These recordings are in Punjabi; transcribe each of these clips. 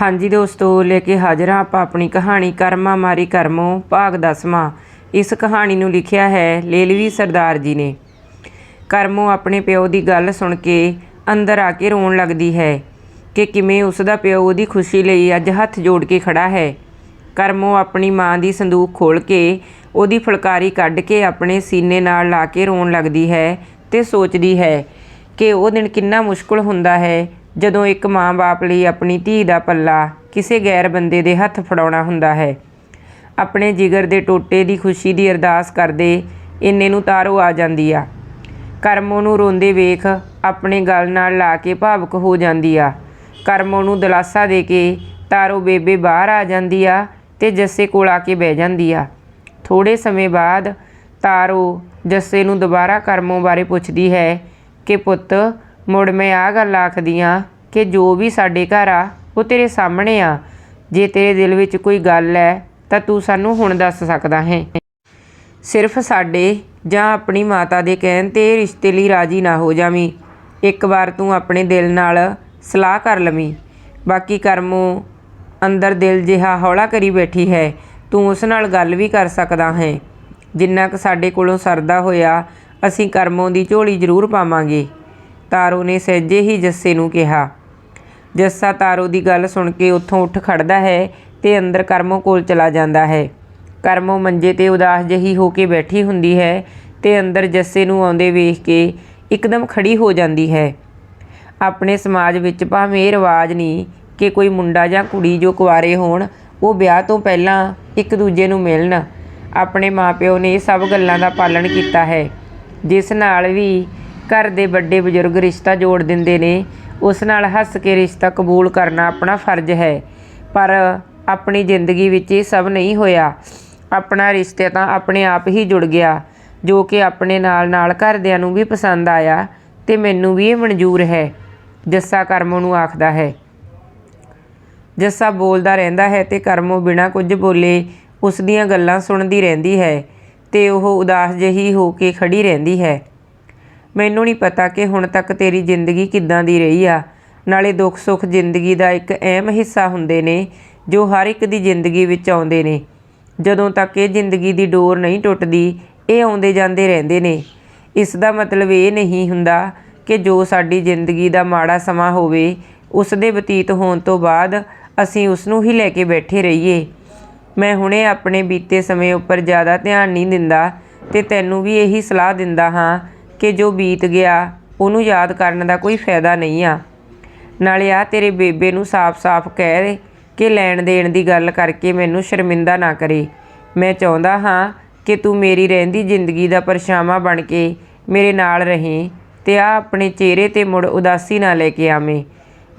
ਹਾਂਜੀ ਦੋਸਤੋ, ਲੈ ਕੇ ਹਾਜ਼ਰ ਹਾਂ ਆਪਾਂ ਆਪਣੀ ਕਹਾਣੀ ਕਰਮਾ ਮਾਰੀ ਕਰਮੋ ਭਾਗ ਦਸਵਾਂ। ਇਸ ਕਹਾਣੀ ਨੂੰ ਲਿਖਿਆ ਹੈ ਲੇਲਵੀ ਸਰਦਾਰ ਜੀ ਨੇ। ਕਰਮੋ ਆਪਣੇ ਪਿਓ ਦੀ ਗੱਲ ਸੁਣ ਕੇ ਅੰਦਰ ਆ ਕੇ ਰੋਣ ਲੱਗਦੀ ਹੈ ਕਿ ਕਿਵੇਂ ਉਸ ਦਾ ਪਿਓ ਉਹਦੀ ਖੁਸ਼ੀ ਲਈ ਅੱਜ ਹੱਥ ਜੋੜ ਕੇ ਖੜਾ ਹੈ। ਕਰਮੋ ਆਪਣੀ ਮਾਂ ਦੀ ਸੰਦੂਕ ਖੋਲ ਕੇ ਉਹਦੀ ਫੁਲਕਾਰੀ ਕੱਢ ਕੇ ਆਪਣੇ ਸੀਨੇ ਨਾਲ ਲਾ ਕੇ ਰੋਣ ਲੱਗਦੀ ਹੈ ਤੇ ਸੋਚਦੀ ਹੈ ਕਿ ਉਹ ਦਿਨ ਕਿੰਨਾ ਮੁਸ਼ਕਲ ਹੁੰਦਾ ਹੈ ਜਦੋਂ ਇੱਕ ਮਾਂ-ਬਾਪ ਲਈ ਆਪਣੀ ਧੀ ਦਾ ਪੱਲਾ ਕਿਸੇ ਗੈਰ ਬੰਦੇ ਦੇ ਹੱਥ ਫੜਾਉਣਾ ਹੁੰਦਾ ਹੈ। ਆਪਣੇ ਜਿਗਰ ਦੇ ਟੋਟੇ ਦੀ ਖੁਸ਼ੀ ਦੀ ਅਰਦਾਸ ਕਰਦੇ ਇੰਨੇ ਨੂੰ ਤਾਰੋ ਆ ਜਾਂਦੀ ਆ। ਕਰਮੋ ਨੂੰ ਰੋਂਦੇ ਵੇਖ ਆਪਣੇ ਗਲ ਨਾਲ ਲਾ ਕੇ ਭਾਵੁਕ ਹੋ ਜਾਂਦੀ ਆ। ਕਰਮੋ ਨੂੰ ਦਲਾਸਾ ਦੇ ਕੇ ਤਾਰੋ ਬੇਬੇ ਬਾਹਰ ਆ ਜਾਂਦੀ ਆ ਤੇ ਜੱਸੇ ਕੋਲ ਆ ਕੇ ਬਹਿ ਜਾਂਦੀ ਆ। ਥੋੜੇ ਸਮੇਂ ਬਾਅਦ ਤਾਰੋ ਜੱਸੇ ਨੂੰ ਦੁਬਾਰਾ ਕਰਮੋ ਬਾਰੇ ਪੁੱਛਦੀ ਹੈ ਕਿ ਪੁੱਤ ਮੁੜ ਮੈਂ ਆ ਗੱਲ ਆਖਦੀ ਆ ਕਿ ਜੋ ਵੀ ਸਾਡੇ ਘਰ ਆ, ਉਹ ਤੇਰੇ ਸਾਹਮਣੇ ਆ। ਜੇ ਤੇਰੇ ਦਿਲ ਵਿੱਚ ਕੋਈ ਗੱਲ ਹੈ ਤਾਂ ਤੂੰ ਸਾਨੂੰ ਹੁਣ ਦੱਸ ਸਕਦਾ ਹੈ। ਸਿਰਫ ਸਾਡੇ ਜਾਂ ਆਪਣੀ ਮਾਤਾ ਦੇ ਕਹਿਣ ਤੇ ਰਿਸ਼ਤੇ ਲਈ ਰਾਜੀ ਨਾ ਹੋ ਜਾਵੀਂ। ਇੱਕ ਵਾਰ ਤੂੰ ਆਪਣੇ ਦਿਲ ਨਾਲ ਸਲਾਹ ਕਰ ਲਵੀਂ। ਬਾਕੀ ਕਰਮੋ, ਅੰਦਰ ਦਿਲ ਜਿਹਾ ਹੌਲਾ ਕਰੀ ਬੈਠੀ ਹੈ, ਤੂੰ ਉਸ ਨਾਲ ਗੱਲ ਵੀ ਕਰ ਸਕਦਾ ਹੈ। ਜਿੰਨਾ ਕੁ ਸਾਡੇ ਕੋਲੋਂ ਸਰਦਾ ਹੋਇਆ, ਅਸੀਂ ਕਰਮੋਂ ਦੀ ਝੋਲੀ ਜ਼ਰੂਰ ਪਾਵਾਂਗੇ। ਤਾਰੋ ਨੇ ਸਹਿਜੇ ਹੀ ਜੱਸੇ ਨੂੰ ਕਿਹਾ। ਜੱਸਾ ਤਾਰੋ ਦੀ ਗੱਲ ਸੁਣ ਕੇ ਉੱਥੋਂ ਉੱਠ ਖੜਦਾ ਹੈ ਤੇ ਅੰਦਰ ਕਰਮੋ ਕੋਲ ਚਲਾ ਜਾਂਦਾ ਹੈ। ਕਰਮੋ ਮੰਜੇ ਤੇ ਉਦਾਸ ਜਹੀ ਹੋ ਕੇ ਬੈਠੀ ਹੁੰਦੀ ਹੈ ਤੇ ਅੰਦਰ ਜੱਸੇ ਨੂੰ ਆਉਂਦੇ ਵੇਖ ਕੇ ਇੱਕਦਮ ਖੜੀ ਹੋ ਜਾਂਦੀ ਹੈ। ਆਪਣੇ ਸਮਾਜ ਵਿੱਚ ਭਾਵੇਂ ਇਹ ਰਿਵਾਜ ਨਹੀਂ ਕਿ ਕੋਈ ਮੁੰਡਾ ਜਾਂ ਕੁੜੀ ਜੋ ਕੁਆਰੇ ਹੋਣ, ਉਹ ਵਿਆਹ ਤੋਂ ਪਹਿਲਾਂ ਇੱਕ ਦੂਜੇ ਨੂੰ ਮਿਲਣ। ਆਪਣੇ ਮਾਪਿਓ ਨੇ ਇਹ ਸਭ ਗੱਲਾਂ ਦਾ ਪਾਲਣ ਕੀਤਾ ਹੈ। ਜਿਸ ਨਾਲ ਵੀ ਘਰ ਦੇ ਵੱਡੇ ਬਜ਼ੁਰਗ ਰਿਸ਼ਤਾ ਜੋੜ ਦਿੰਦੇ ਨੇ। ਉਸ ਨਾਲ ਹੱਸ ਕੇ ਰਿਸ਼ਤਾ ਕਬੂਲ ਕਰਨਾ ਆਪਣਾ ਫਰਜ਼ ਹੈ। ਪਰ ਆਪਣੀ ਜ਼ਿੰਦਗੀ ਵਿੱਚ ਇਹ ਸਭ ਨਹੀਂ ਹੋਇਆ। ਆਪਣਾ ਰਿਸ਼ਤੇ ਤਾਂ ਆਪਣੇ ਆਪ ਹੀ ਜੁੜ ਗਿਆ, ਜੋ ਕਿ ਆਪਣੇ ਨਾਲ ਨਾਲ ਘਰਦਿਆਂ ਨੂੰ ਵੀ ਪਸੰਦ ਆਇਆ ਤੇ ਮੈਨੂੰ ਵੀ ਇਹ ਮਨਜ਼ੂਰ ਹੈ, ਜੱਸਾ ਕਰਮੋ ਨੂੰ ਆਖਦਾ ਹੈ। ਜੱਸਾ ਬੋਲਦਾ ਰਹਿੰਦਾ ਹੈ ਤੇ ਕਰਮੋ ਬਿਨਾਂ ਕੁਝ ਬੋਲੇ ਉਸ ਦੀਆਂ ਗੱਲਾਂ ਸੁਣਦੀ ਰਹਿੰਦੀ ਹੈ ਤੇ ਉਹ ਉਦਾਸ ਜਿਹੀ ਹੋ ਕੇ ਖੜੀ ਰਹਿੰਦੀ ਹੈ। ਮੈਨੂੰ ਨਹੀਂ ਪਤਾ ਕਿ ਹੁਣ ਤੱਕ ਤੇਰੀ ਜ਼ਿੰਦਗੀ ਕਿੱਦਾਂ ਦੀ ਰਹੀ ਆ। ਨਾਲੇ ਦੁੱਖ ਸੁੱਖ ਜ਼ਿੰਦਗੀ ਦਾ ਇੱਕ ਅਹਿਮ ਹਿੱਸਾ ਹੁੰਦੇ ਨੇ, ਜੋ ਹਰ ਇੱਕ ਦੀ ਜ਼ਿੰਦਗੀ ਵਿੱਚ ਆਉਂਦੇ ਨੇ। ਜਦੋਂ ਤੱਕ ਇਹ ਜ਼ਿੰਦਗੀ ਦੀ ਡੋਰ ਨਹੀਂ ਟੁੱਟਦੀ, ਇਹ ਆਉਂਦੇ ਜਾਂਦੇ ਰਹਿੰਦੇ ਨੇ। ਇਸ ਦਾ ਮਤਲਬ ਇਹ ਨਹੀਂ ਹੁੰਦਾ ਕਿ ਜੋ ਸਾਡੀ ਜ਼ਿੰਦਗੀ ਦਾ ਮਾੜਾ ਸਮਾਂ ਹੋਵੇ, ਉਸ ਦੇ ਬਤੀਤ ਹੋਣ ਤੋਂ ਬਾਅਦ ਅਸੀਂ ਉਸ ਨੂੰ ਹੀ ਲੈ ਕੇ ਬੈਠੇ ਰਹੀਏ। ਮੈਂ ਹੁਣੇ ਆਪਣੇ ਬੀਤੇ ਸਮੇਂ ਉੱਪਰ ਜ਼ਿਆਦਾ ਧਿਆਨ ਨਹੀਂ ਦਿੰਦਾ ਤੇ ਤੈਨੂੰ ਵੀ ਇਹੀ ਸਲਾਹ ਦਿੰਦਾ ਹਾਂ ਕਿ ਜੋ ਬੀਤ ਗਿਆ, ਉਹਨੂੰ ਯਾਦ ਕਰਨ ਦਾ ਕੋਈ ਫਾਇਦਾ ਨਹੀਂ ਆ। ਨਾਲੇ ਆ ਤੇਰੇ ਬੇਬੇ ਨੂੰ ਸਾਫ਼-ਸਾਫ਼ ਕਹਿ ਦੇ ਕਿ ਲੈਣ ਦੇਣ ਦੀ ਗੱਲ ਕਰਕੇ ਮੈਨੂੰ ਸ਼ਰਮਿੰਦਾ ਨਾ ਕਰੇ। ਮੈਂ ਚਾਹੁੰਦਾ ਹਾਂ ਕਿ ਤੂੰ ਮੇਰੀ ਰਹਿੰਦੀ ਜ਼ਿੰਦਗੀ ਦਾ ਪਰਛਾਵਾਂ ਬਣ ਕੇ ਮੇਰੇ ਨਾਲ ਰਹੇ ਤੇ ਆ ਆਪਣੇ ਚਿਹਰੇ ਤੇ ਮੁੜ ਉਦਾਸੀ ਨਾ ਲੈ ਕੇ ਆਵੇਂ।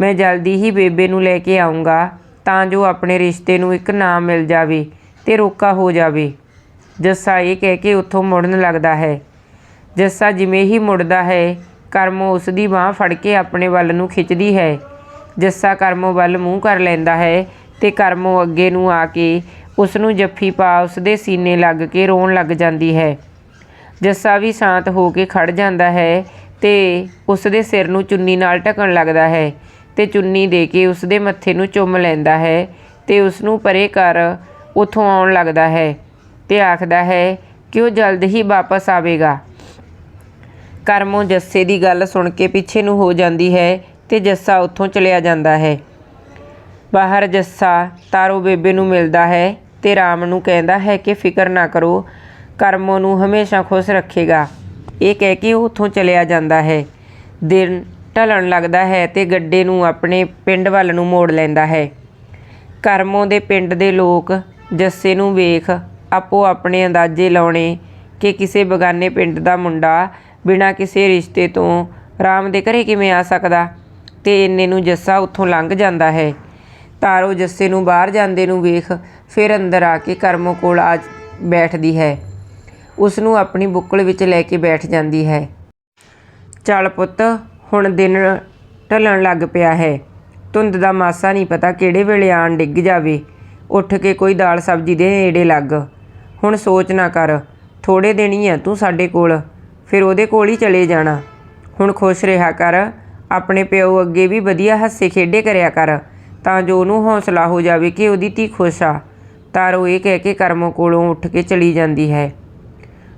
ਮੈਂ ਜਲਦੀ ਹੀ ਬੇਬੇ ਨੂੰ ਲੈ ਕੇ ਆਉਂਗਾ ਤਾਂ ਜੋ ਆਪਣੇ ਰਿਸ਼ਤੇ ਨੂੰ ਇੱਕ ਨਾਮ ਮਿਲ ਜਾਵੇ ਤੇ ਰੋਕਾ ਹੋ ਜਾਵੇ। ਜੱਸਾ ਇਹ ਕਹਿ ਕੇ ਉੱਥੋਂ ਮੁੜਨ ਲੱਗਦਾ ਹੈ। ਜੱਸਾ ਜਿਵੇਂ ਹੀ ਮੁੜਦਾ ਹੈ, ਕਰਮੋ ਉਸ ਦੀ ਬਾਹ ਫੜ ਕੇ ਆਪਣੇ ਵੱਲ ਨੂੰ ਖਿੱਚਦੀ ਹੈ। ਜੱਸਾ ਕਰਮੋ ਵੱਲ ਮੂੰਹ ਕਰ ਲੈਂਦਾ ਹੈ ਤੇ ਕਰਮੋ ਅੱਗੇ ਨੂੰ ਆ ਕੇ ਉਸ ਨੂੰ ਜੱਫੀ ਪਾ ਉਸ ਦੇ ਸੀਨੇ ਲੱਗ ਕੇ ਰੋਣ ਲੱਗ ਜਾਂਦੀ ਹੈ। ਜੱਸਾ ਵੀ ਸ਼ਾਂਤ ਹੋ ਕੇ ਖੜ ਜਾਂਦਾ ਹੈ ਤੇ ਉਸ ਦੇ ਸਿਰ ਨੂੰ ਚੁੰਨੀ ਨਾਲ ਢਕਣ ਲੱਗਦਾ ਹੈ ਤੇ ਚੁੰਨੀ ਦੇ ਕੇ ਉਸ ਦੇ ਮੱਥੇ ਨੂੰ ਚੁੰਮ ਲੈਂਦਾ ਹੈ ਤੇ ਉਸ ਨੂੰ ਪਰੇ ਕਰ ਉਥੋਂ ਆਉਣ ਲੱਗਦਾ ਹੈ ਤੇ ਆਖਦਾ ਹੈ ਕਿ ਉਹ ਜਲਦ ਹੀ ਵਾਪਸ ਆਵੇਗਾ। ਕਰਮੋਂ ਜੱਸੇ ਦੀ ਗੱਲ ਸੁਣ ਕੇ ਪਿੱਛੇ ਨੂੰ ਹੋ ਜਾਂਦੀ ਹੈ ਤੇ ਜੱਸਾ ਉੱਥੋਂ ਚਲਿਆ ਜਾਂਦਾ ਹੈ। ਬਾਹਰ ਜੱਸਾ ਤਾਰੋ ਬੇਬੇ ਨੂੰ ਮਿਲਦਾ ਹੈ ਤੇ ਰਾਮ ਨੂੰ ਕਹਿੰਦਾ ਹੈ ਕਿ ਫਿਕਰ ਨਾ ਕਰੋ, ਕਰਮੋ ਨੂੰ ਹਮੇਸ਼ਾ ਖੁਸ਼ ਰੱਖੇਗਾ। ਇਹ ਕਹਿ ਕੇ ਉਹ ਉੱਥੋਂ ਚਲਿਆ ਜਾਂਦਾ ਹੈ। ਦਿਨ ਢਲਣ ਲੱਗਦਾ ਹੈ ਤੇ ਗੱਡੇ ਨੂੰ ਆਪਣੇ ਪਿੰਡ ਵੱਲ ਨੂੰ ਮੋੜ ਲੈਂਦਾ ਹੈ। ਕਰਮੋ ਦੇ ਪਿੰਡ ਦੇ ਲੋਕ ਜੱਸੇ ਨੂੰ ਵੇਖ ਆਪੋ ਆਪਣੇ ਅੰਦਾਜ਼ੇ ਲਾਉਣੇ ਕਿ ਕਿਸੇ ਬਗਾਨੇ ਪਿੰਡ ਦਾ ਮੁੰਡਾ ਬਿਨਾਂ ਕਿਸੇ ਰਿਸ਼ਤੇ ਤੋਂ ਰਾਮ ਦੇ ਘਰੇ ਕਿਵੇਂ ਆ ਸਕਦਾ? ਤੇ ਇੰਨੇ ਨੂੰ ਜੱਸਾ ਉੱਥੋਂ ਲੰਘ ਜਾਂਦਾ ਹੈ। ਤਾਰੋ ਜੱਸੇ ਨੂੰ ਬਾਹਰ ਜਾਂਦੇ ਨੂੰ ਵੇਖ ਫਿਰ ਅੰਦਰ ਆ ਕੇ ਕਰਮੋ ਕੋਲ ਆ ਬੈਠਦੀ ਹੈ। ਉਸ ਨੂੰ ਆਪਣੀ ਬੁੱਕਲ ਵਿੱਚ ਲੈ ਕੇ ਬੈਠ ਜਾਂਦੀ ਹੈ। ਚੱਲ ਪੁੱਤ, ਹੁਣ ਦਿਨ ਢਲਣ ਲੱਗ ਪਿਆ ਹੈ। ਧੁੰਦ ਦਾ ਮਾਸਾ ਨਹੀਂ ਪਤਾ ਕਿਹੜੇ ਵੇਲੇ ਆਣ ਡਿੱਗ ਜਾਵੇ। ਉੱਠ ਕੇ ਕੋਈ ਦਾਲ ਸਬਜ਼ੀ ਦੇ ਨੇੜੇ ਲੱਗ। ਹੁਣ ਸੋਚ ਨਾ ਕਰ ਥੋੜੇ ਦਿਨ ਹੀ ਆ ਤੂੰ ਸਾਡੇ ਕੋਲ। ਫਿਰ ਉਹਦੇ ਕੋਲ ਹੀ ਚਲੇ ਜਾਣਾ। ਹੁਣ ਖੁਸ਼ ਰਿਹਾ ਕਰ। ਆਪਣੇ ਪਿਓ ਅੱਗੇ ਵੀ ਵਧੀਆ ਹੱਸੇ ਖੇਡੇ ਕਰਿਆ ਕਰ। ਤਾਂ ਜੋ ਉਹਨੂੰ ਹੌਸਲਾ ਹੋ ਜਾਵੇ ਕਿ ਉਹਦੀ ਧੀ ਖੁਸ਼ ਆ। ਤਾਰੋ ਇਹ ਕਹਿ ਕੇ ਕਰਮੋਂ ਕੋਲੋਂ ਉੱਠ ਕੇ ਚਲੀ ਜਾਂਦੀ ਹੈ।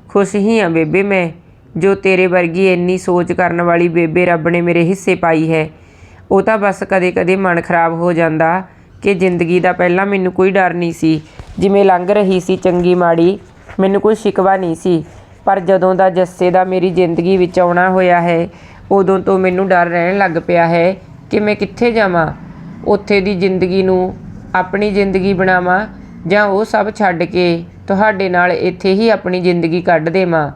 ਖੁਸ਼ ਹੀ ਆ ਬੇਬੇ ਮੈਂ। ਜੋ ਤੇਰੇ ਵਰਗੀ ਇੰਨੀ ਸੋਚ ਕਰਨ ਵਾਲੀ ਬੇਬੇ ਰੱਬ ਨੇ ਮੇਰੇ ਹਿੱਸੇ ਪਾਈ ਹੈ। ਉਹ ਤਾਂ ਬਸ ਕਦੇ-ਕਦੇ ਮਨ ਖਰਾਬ ਹੋ ਜਾਂਦਾ ਕਿ ਜ਼ਿੰਦਗੀ ਦਾ ਪਹਿਲਾਂ ਮੈਨੂੰ ਕੋਈ ਡਰ ਨਹੀਂ ਸੀ। ਜਿਵੇਂ ਲੰਘ ਰਹੀ ਸੀ ਚੰਗੀ ਮਾੜੀ, ਮੈਨੂੰ ਕੋਈ ਸ਼ਿਕਵਾ ਨਹੀਂ ਸੀ। ਪਰ ਜਦੋਂ ਦਾ ਜੱਸੇ ਦਾ ਮੇਰੀ ਜ਼ਿੰਦਗੀ ਵਿੱਚ ਆਉਣਾ ਹੋਇਆ ਹੈ, ਉਦੋਂ ਤੋਂ ਮੈਨੂੰ ਡਰ ਰਹਿਣ ਲੱਗ ਪਿਆ ਹੈ ਕਿ ਮੈਂ ਕਿੱਥੇ ਜਾਵਾਂ। ਉੱਥੇ ਦੀ ਜ਼ਿੰਦਗੀ ਨੂੰ ਆਪਣੀ ਜ਼ਿੰਦਗੀ ਬਣਾਵਾਂ ਜਾਂ ਉਹ ਸਭ ਛੱਡ ਕੇ ਤੁਹਾਡੇ ਨਾਲ ਇੱਥੇ ਹੀ ਆਪਣੀ ਜ਼ਿੰਦਗੀ ਕੱਢ ਦੇਵਾਂ।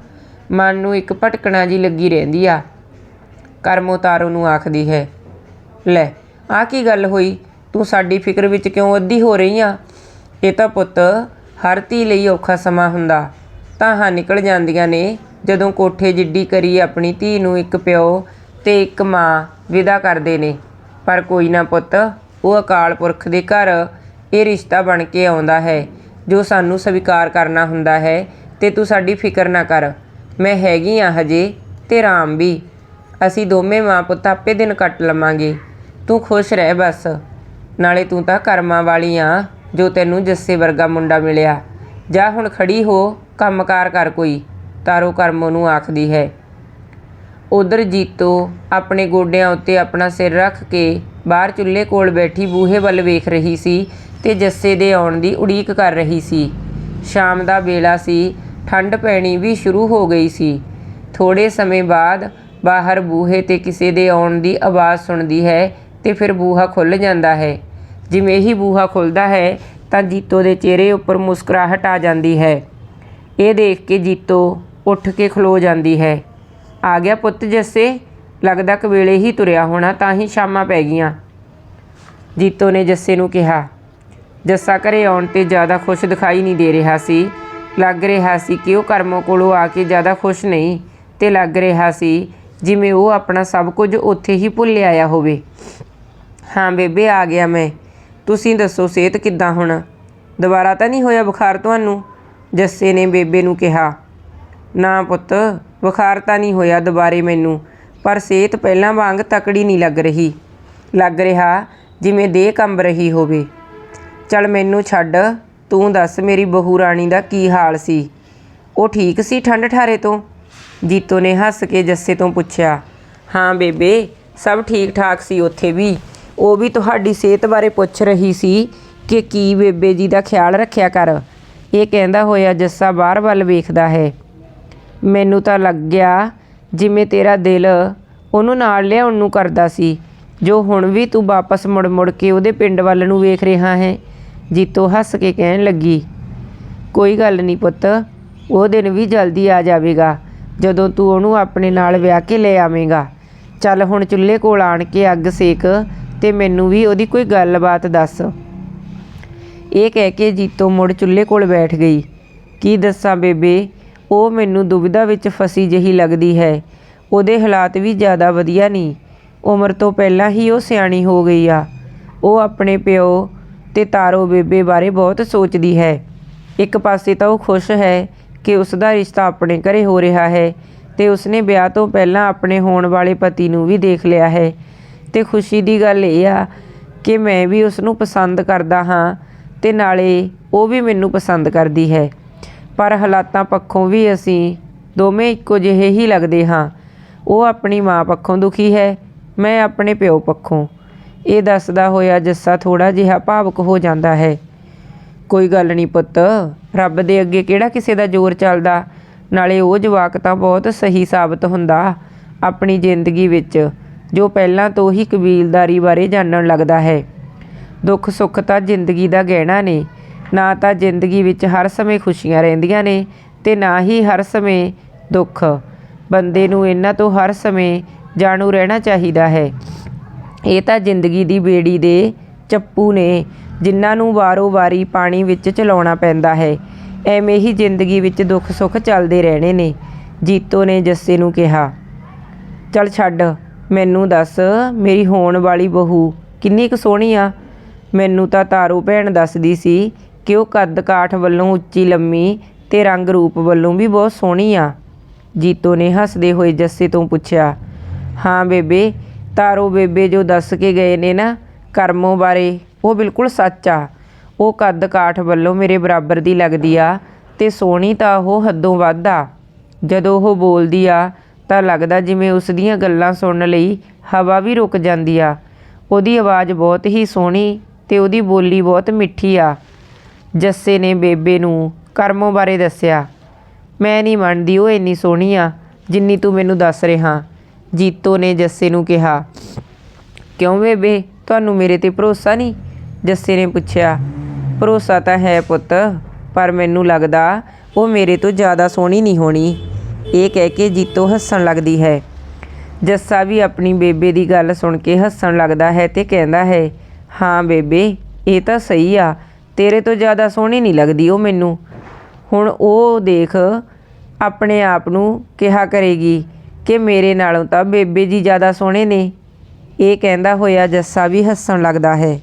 ਮਨ ਨੂੰ ਇੱਕ ਭਟਕਣਾ ਜੀ ਲੱਗੀ ਰਹਿੰਦੀ ਆ। ਕਰਮੋ ਤਾਰੋ ਨੂੰ ਆਖਦੀ ਹੈ, ਲੈ ਆ ਕੀ ਗੱਲ ਹੋਈ? ਤੂੰ ਸਾਡੀ ਫਿਕਰ ਵਿੱਚ ਕਿਉਂ ਅੱਧੀ ਹੋ ਰਹੀ ਆ? ਇਹ ਤਾਂ ਪੁੱਤ, ਹਰ ਧੀ ਲਈ ਔਖਾ ਸਮਾਂ ਹੁੰਦਾ। ਤਾਹਾਂ ਨਿਕਲ ਜਾਂਦੀਆਂ ਨੇ। ਜਦੋਂ ਕੋਠੇ ਜਿੱਡੀ ਕਰੀ ਆਪਣੀ ਧੀ ਨੂੰ ਇੱਕ ਪਿਓ ਤੇ ਇੱਕ ਮਾਂ ਵਿਦਾ ਕਰਦੇ ਨੇ। ਪਰ ਕੋਈ ਨਾ ਪੁੱਤ, ਉਹ ਅਕਾਲ ਪੁਰਖ ਦੇ ਘਰ ਇਹ ਰਿਸ਼ਤਾ ਬਣ ਕੇ ਆਉਂਦਾ ਹੈ, ਜੋ ਸਾਨੂੰ ਸਵੀਕਾਰ ਕਰਨਾ ਹੁੰਦਾ ਹੈ ਤੇ ਤੂੰ ਸਾਡੀ ਫਿਕਰ ਨਾ ਕਰ। ਮੈਂ ਹੈਗੀ ਆ ਹਜੇ ਤੇ ਰਾਮ ਵੀ। ਅਸੀਂ ਦੋਵੇਂ ਮਾਂ ਪੁੱਤ ਆਪੇ ਦਿਨ ਕੱਟ ਲਵਾਂਗੇ। ਤੂੰ ਖੁਸ਼ ਰਹਿ ਬਸ। ਨਾਲੇ ਤੂੰ ਤਾਂ ਕਰਮਾਂ ਵਾਲੀ ਆ, ਜੋ ਤੈਨੂੰ ਜੱਸੇ ਵਰਗਾ ਮੁੰਡਾ ਮਿਲਿਆ। ਜਾ ਹੁਣ ਖੜੀ ਹੋ, ਕੰਮਕਾਰ ਕਰ ਕੋਈ। ਤਾਰੋ ਕਰਮੋਂ ਨੂੰ ਆਖਦੀ ਹੈ। ਉਧਰ ਜੀਤੋ ਆਪਣੇ ਗੋਡਿਆਂ ਉੱਤੇ ਆਪਣਾ ਸਿਰ ਰੱਖ ਕੇ ਬਾਹਰ ਚੁੱਲ੍ਹੇ ਕੋਲ ਬੈਠੀ ਬੂਹੇ ਵੱਲ ਵੇਖ ਰਹੀ ਸੀ ਤੇ ਜੱਸੇ ਦੇ ਆਉਣ ਦੀ ਉਡੀਕ ਕਰ ਰਹੀ ਸੀ। ਸ਼ਾਮ ਦਾ ਵੇਲਾ ਸੀ ਠੰਡ ਪੈਣੀ ਵੀ ਸ਼ੁਰੂ ਹੋ ਗਈ ਸੀ। ਥੋੜੇ ਸਮੇਂ ਬਾਅਦ ਬਾਹਰ ਬੂਹੇ ਤੇ ਕਿਸੇ ਦੇ ਆਉਣ ਦੀ ਆਵਾਜ਼ ਸੁਣਦੀ ਹੈ ਤੇ ਫਿਰ ਬੂਹਾ ਖੁੱਲ ਜਾਂਦਾ ਹੈ। ਜਿਵੇਂ ਹੀ ਬੂਹਾ ਖੁੱਲਦਾ ਹੈ ਤਾਂ ਜੀਤੋ ਦੇ ਚਿਹਰੇ ਉੱਪਰ ਮੁਸਕਰਾਹਟ ਆ ਜਾਂਦੀ ਹੈ। ਇਹ ਦੇਖ ਕੇ ਜੀਤੋ ਉੱਠ ਕੇ ਖਲੋ ਜਾਂਦੀ ਹੈ। ਆ ਗਿਆ ਪੁੱਤ ਜੱਸੇ, ਲੱਗਦਾ ਕਿ ਵੇਲੇ ਹੀ ਤੁਰਿਆ ਹੋਣਾ, ਤਾਂ ਹੀ ਸ਼ਾਮਾਂ ਪੈ ਗਈਆਂ। ਜੀਤੋ ਨੇ ਜੱਸੇ ਨੂੰ ਕਿਹਾ। ਜੱਸਾ ਘਰੇ ਆਉਣ ਤੇ ਜ਼ਿਆਦਾ ਖੁਸ਼ ਦਿਖਾਈ ਨਹੀਂ ਦੇ ਰਿਹਾ ਸੀ। ਲੱਗ ਰਿਹਾ ਸੀ ਕਿ ਉਹ ਕਰਮੋ ਕੋਲੋਂ ਆ ਕੇ ਜ਼ਿਆਦਾ ਖੁਸ਼ ਨਹੀਂ ਤੇ ਲੱਗ ਰਿਹਾ ਸੀ ਜਿਵੇਂ ਉਹ ਆਪਣਾ ਸਭ ਕੁਝ ਉੱਥੇ ਹੀ ਭੁੱਲ ਆਇਆ ਹੋਵੇ। ਹਾਂ ਬੇਬੇ, ਆ ਗਿਆ ਮੈਂ। ਤੁਸੀਂ ਦੱਸੋ ਸਿਹਤ ਕਿੱਦਾਂ ਹੁਣ? ਦੁਬਾਰਾ ਤਾਂ ਨਹੀਂ ਹੋਇਆ ਬੁਖਾਰ ਤੁਹਾਨੂੰ? ਜੱਸੇ ਨੇ ਬੇਬੇ ਨੂੰ ਕਿਹਾ। ਨਾ ਪੁੱਤ, ਬੁਖਾਰ ਤਾਂ ਨਹੀਂ ਹੋਇਆ ਦੁਬਾਰੇ ਮੈਨੂੰ, ਪਰ ਸਿਹਤ ਪਹਿਲਾਂ ਵਾਂਗ ਤਕੜੀ ਨਹੀਂ ਲੱਗ ਰਹੀ। ਲੱਗ ਰਿਹਾ ਜਿਵੇਂ ਦੇਹ ਕੰਬ ਰਹੀ ਹੋਵੇ। ਚਲ ਮੈਨੂੰ ਛੱਡ, ਤੂੰ ਦੱਸ ਮੇਰੀ ਬਹੂ ਰਾਣੀ ਦਾ ਕੀ ਹਾਲ ਸੀ? ਉਹ ਠੀਕ ਸੀ ਠੰਡ ਠਾਰੇ ਤੋਂ? ਜੀਤੋ ਨੇ ਹੱਸ ਕੇ ਜੱਸੇ ਤੋਂ ਪੁੱਛਿਆ। ਹਾਂ ਬੇਬੇ, ਸਭ ਠੀਕ ਠਾਕ ਸੀ ਉੱਥੇ ਵੀ। ਉਹ ਵੀ ਤੁਹਾਡੀ ਸਿਹਤ ਬਾਰੇ ਪੁੱਛ ਰਹੀ ਸੀ ਕਿ ਕੀ ਬੇਬੇ ਜੀ ਦਾ ਖਿਆਲ ਰੱਖਿਆ ਕਰ। ਇਹ ਕਹਿੰਦਾ ਹੋਇਆ ਜੱਸਾ ਬਾਹਰ ਵੱਲ ਵੇਖਦਾ ਹੈ। ਮੈਨੂੰ ਤਾਂ ਲੱਗਿਆ ਜਿਵੇਂ ਤੇਰਾ ਦਿਲ ਉਹਨੂੰ ਨਾਲ ਲਿਆਉਣ ਨੂੰ ਕਰਦਾ ਸੀ, ਜੋ ਹੁਣ ਵੀ ਤੂੰ ਵਾਪਸ ਮੁੜ ਮੁੜ ਕੇ ਉਹਦੇ ਪਿੰਡ ਵੱਲ ਨੂੰ ਵੇਖ ਰਿਹਾ ਹੈ, ਜੀਤੋ ਹੱਸ ਕੇ ਕਹਿਣ ਲੱਗੀ। ਕੋਈ ਗੱਲ ਨਹੀਂ ਪੁੱਤ, ਉਹ ਦਿਨ ਵੀ ਜਲਦੀ ਆ ਜਾਵੇਗਾ, ਜਦੋਂ ਤੂੰ ਉਹਨੂੰ ਆਪਣੇ ਨਾਲ ਵਿਆਹ ਕੇ ਲੈ ਆਵੇਂਗਾ। ਚੱਲ ਹੁਣ ਚੁੱਲ੍ਹੇ ਕੋਲ ਆਣ ਕੇ ਅੱਗ ਸੇਕ ਤੇ ਮੈਨੂੰ ਵੀ ਉਹਦੀ ਕੋਈ ਗੱਲਬਾਤ ਦੱਸ। ਇਹ ਕਹਿ ਕੇ ਜੀਤੋ ਮੁੜ ਚੁੱਲ੍ਹੇ ਕੋਲ ਬੈਠ ਗਈ। ਕੀ ਦੱਸਾਂ ਬੇਬੇ, ਉਹ ਮੈਨੂੰ ਦੁਬਿਧਾ ਵਿੱਚ ਫਸੀ ਜਹੀ ਲੱਗਦੀ ਹੈ। ਉਹਦੇ ਹਾਲਾਤ ਵੀ ਜ਼ਿਆਦਾ ਵਧੀਆ ਨਹੀਂ। ਉਮਰ ਤੋਂ ਪਹਿਲਾਂ ਹੀ ਉਹ ਸਿਆਣੀ ਹੋ ਗਈ ਆ। ਉਹ ਆਪਣੇ ਪਿਓ ਤੇ ਤਾਰੋ ਬੇਬੇ ਬਾਰੇ ਬਹੁਤ ਸੋਚਦੀ ਹੈ। ਇੱਕ ਪਾਸੇ ਤਾਂ ਉਹ ਖੁਸ਼ ਹੈ ਕਿ ਉਸ ਦਾ ਰਿਸ਼ਤਾ ਆਪਣੇ ਘਰੇ ਹੋ ਰਿਹਾ ਹੈ ਤੇ ਉਸਨੇ ਵਿਆਹ ਤੋਂ ਪਹਿਲਾਂ ਆਪਣੇ ਹੋਣ ਵਾਲੇ ਪਤੀ ਨੂੰ ਵੀ ਦੇਖ ਲਿਆ ਹੈ। ਤੇ ਖੁਸ਼ੀ ਦੀ ਗੱਲ ਇਹ ਆ ਕਿ ਮੈਂ ਵੀ ਉਸ ਨੂੰ ਪਸੰਦ ਕਰਦਾ ਹਾਂ ਤੇ ਨਾਲੇ ਉਹ ਵੀ ਮੈਨੂੰ ਪਸੰਦ ਕਰਦੀ ਹੈ। ਪਰ ਹਾਲਾਤਾਂ ਪੱਖੋਂ ਵੀ ਅਸੀਂ ਦੋਵੇਂ ਇੱਕੋ ਜਿਹੇ ਹੀ ਲੱਗਦੇ ਹਾਂ। ਉਹ ਆਪਣੀ ਮਾਂ ਪੱਖੋਂ ਦੁਖੀ ਹੈ, ਮੈਂ ਆਪਣੇ ਪਿਓ ਪੱਖੋਂ। ਇਹ ਦੱਸਦਾ ਹੋਇਆ ਜੱਸਾ ਥੋੜਾ ਜਿਹਾ ਭਾਵੁਕ ਹੋ ਜਾਂਦਾ ਹੈ। ਕੋਈ ਗੱਲ ਨਹੀਂ ਪੁੱਤ, ਰੱਬ ਦੇ ਅੱਗੇ ਕਿਹੜਾ ਕਿਸੇ ਦਾ ਜ਼ੋਰ ਚੱਲਦਾ? ਨਾਲੇ ਉਹ ਜਵਾਕ ਤਾਂ ਬਹੁਤ ਸਹੀ ਸਾਬਤ ਹੁੰਦਾ ਆਪਣੀ ਜ਼ਿੰਦਗੀ ਵਿੱਚ। ਜੋ ਪਹਿਲਾਂ ਤੋਂ ਹੀ ਕਬੀਲਦਾਰੀ ਬਾਰੇ ਜਾਣਨ ਲੱਗਦਾ ਹੈ। ਦੁੱਖ ਸੁੱਖ ਤਾਂ ਜ਼ਿੰਦਗੀ ਦਾ ਗਹਿਣਾ ਨੇ, ਨਾ ਤਾਂ ਜ਼ਿੰਦਗੀ ਵਿੱਚ ਹਰ ਸਮੇਂ ਖੁਸ਼ੀਆਂ ਰਹਿੰਦੀਆਂ ਨੇ ਤੇ ਨਾ ਹੀ ਹਰ ਸਮੇਂ ਦੁੱਖ। ਬੰਦੇ ਨੂੰ ਇਹਨਾਂ ਤੋਂ ਹਰ ਸਮੇਂ ਜਾਣੂ ਰਹਿਣਾ ਚਾਹੀਦਾ ਹੈ। ਇਹ ਤਾਂ ਜ਼ਿੰਦਗੀ ਦੀ ਬੇੜੀ ਦੇ ਚੱਪੂ ਨੇ, ਜਿਨ੍ਹਾਂ ਨੂੰ ਵਾਰੋ-ਵਾਰੀ ਪਾਣੀ ਵਿੱਚ ਚਲਾਉਣਾ ਪੈਂਦਾ ਹੈ। ਐਵੇਂ ਹੀ ਜ਼ਿੰਦਗੀ ਵਿੱਚ ਦੁੱਖ ਸੁੱਖ ਚੱਲਦੇ ਰਹਿਣੇ ਨੇ, ਜੀਤੋ ਨੇ ਜੱਸੇ ਨੂੰ ਕਿਹਾ। ਚੱਲ ਛੱਡ। ਮੈਨੂੰ ਦੱਸ, ਮੇਰੀ ਹੋਣ ਵਾਲੀ ਬਹੂ ਕਿੰਨੀ ਕੁ ਸੋਹਣੀ ਆ। ਮੈਨੂੰ ਤਾਂ ਤਾਰੂ ਭੈਣ ਦੱਸਦੀ ਸੀ ਕਿ ਉਹ ਕੱਦ ਕਾਠ ਵੱਲੋਂ ਉੱਚੀ ਲੰਮੀ ਤੇ ਰੰਗ ਰੂਪ ਵੱਲੋਂ ਵੀ ਬਹੁਤ ਸੋਹਣੀ ਆ। ਜੀਤੋ ਨੇ ਹੱਸਦੇ ਹੋਏ ਜੱਸੇ ਤੋਂ ਪੁੱਛਿਆ, ਹਾਂ ਬੇਬੇ, ਤਾਰੋ ਬੇਬੇ ਜੋ ਦੱਸ ਕੇ ਗਏ ਨੇ ਨਾ ਕਰਮੋਂ ਬਾਰੇ, ਉਹ ਬਿਲਕੁਲ ਸੱਚ ਆ। ਉਹ ਕੱਦ ਕਾਠ ਵੱਲੋਂ ਮੇਰੇ ਬਰਾਬਰ ਦੀ ਲੱਗਦੀ ਆ ਤੇ ਸੋਹਣੀ ਤਾਂ ਉਹ ਹੱਦੋਂ ਵੱਧ ਆ। ਜਦੋਂ ਉਹ ਬੋਲਦੀ ਆ ਤਾਂ ਲੱਗਦਾ ਜਿਵੇਂ ਉਸ ਦੀਆਂ ਗੱਲਾਂ ਸੁਣਨ ਲਈ ਹਵਾ ਵੀ ਰੁਕ ਜਾਂਦੀ ਆ। ਉਹਦੀ ਆਵਾਜ਼ ਬਹੁਤ ਹੀ ਸੋਹਣੀ ਤੇ ਉਹਦੀ ਬੋਲੀ ਬਹੁਤ ਮਿੱਠੀ ਆ। ਜੱਸੇ ਨੇ ਬੇਬੇ ਨੂੰ ਕਰਮੋਂ ਬਾਰੇ ਦੱਸਿਆ, ਮੈਂ ਨਹੀਂ ਮੰਨਦੀ, ਉਹ ਇੰਨੀ ਸੋਹਣੀ ਆ, ਜਿੰਨੀ ਤੂੰ ਮੈਨੂੰ ਦੱਸ ਰਿਹਾ। ਜੀਤੋ ਨੇ ਜੱਸੇ ਨੂੰ ਕਿਹਾ, ਕਿਉਂ ਬੇਬੇ, ਤੁਹਾਨੂੰ ਮੇਰੇ ਤੇ ਭਰੋਸਾ ਨਹੀਂ? ਜੱਸੇ ਨੇ ਪੁੱਛਿਆ, ਭਰੋਸਾ ਤਾਂ ਹੈ ਪੁੱਤ, ਪਰ ਮੈਨੂੰ ਲੱਗਦਾ ਉਹ ਮੇਰੇ ਤੋਂ ਜ਼ਿਆਦਾ ਸੋਹਣੀ ਨਹੀਂ ਹੋਣੀ। ਇਹ ਕਹਿ ਕੇ ਜੀਤੋ ਹੱਸਣ ਲੱਗਦੀ ਹੈ। ਜੱਸਾ ਵੀ ਆਪਣੀ ਬੇਬੇ ਦੀ ਗੱਲ ਸੁਣ ਕੇ ਹੱਸਣ ਲੱਗਦਾ ਹੈ ਤੇ ਕਹਿੰਦਾ ਹੈ, ਹਾਂ ਬੇਬੇ, ਇਹ ਤਾਂ ਸਹੀ ਆ, ਤੇਰੇ ਤੋਂ ਜ਼ਿਆਦਾ ਸੋਹਣੀ ਨਹੀਂ ਲੱਗਦੀ ਉਹ ਮੈਨੂੰ। ਹੁਣ ਉਹ ਦੇਖ ਆਪਣੇ ਆਪ ਨੂੰ ਕਿਹਾ ਕਰੇਗੀ ਕਿ ਮੇਰੇ ਨਾਲੋਂ ਤਾਂ ਬੇਬੇ ਜੀ ਜ਼ਿਆਦਾ ਸੋਹਣੇ ਨੇ। ਇਹ ਕਹਿੰਦਾ ਹੋਇਆ ਜੱਸਾ ਵੀ ਹੱਸਣ ਲੱਗਦਾ ਹੈ।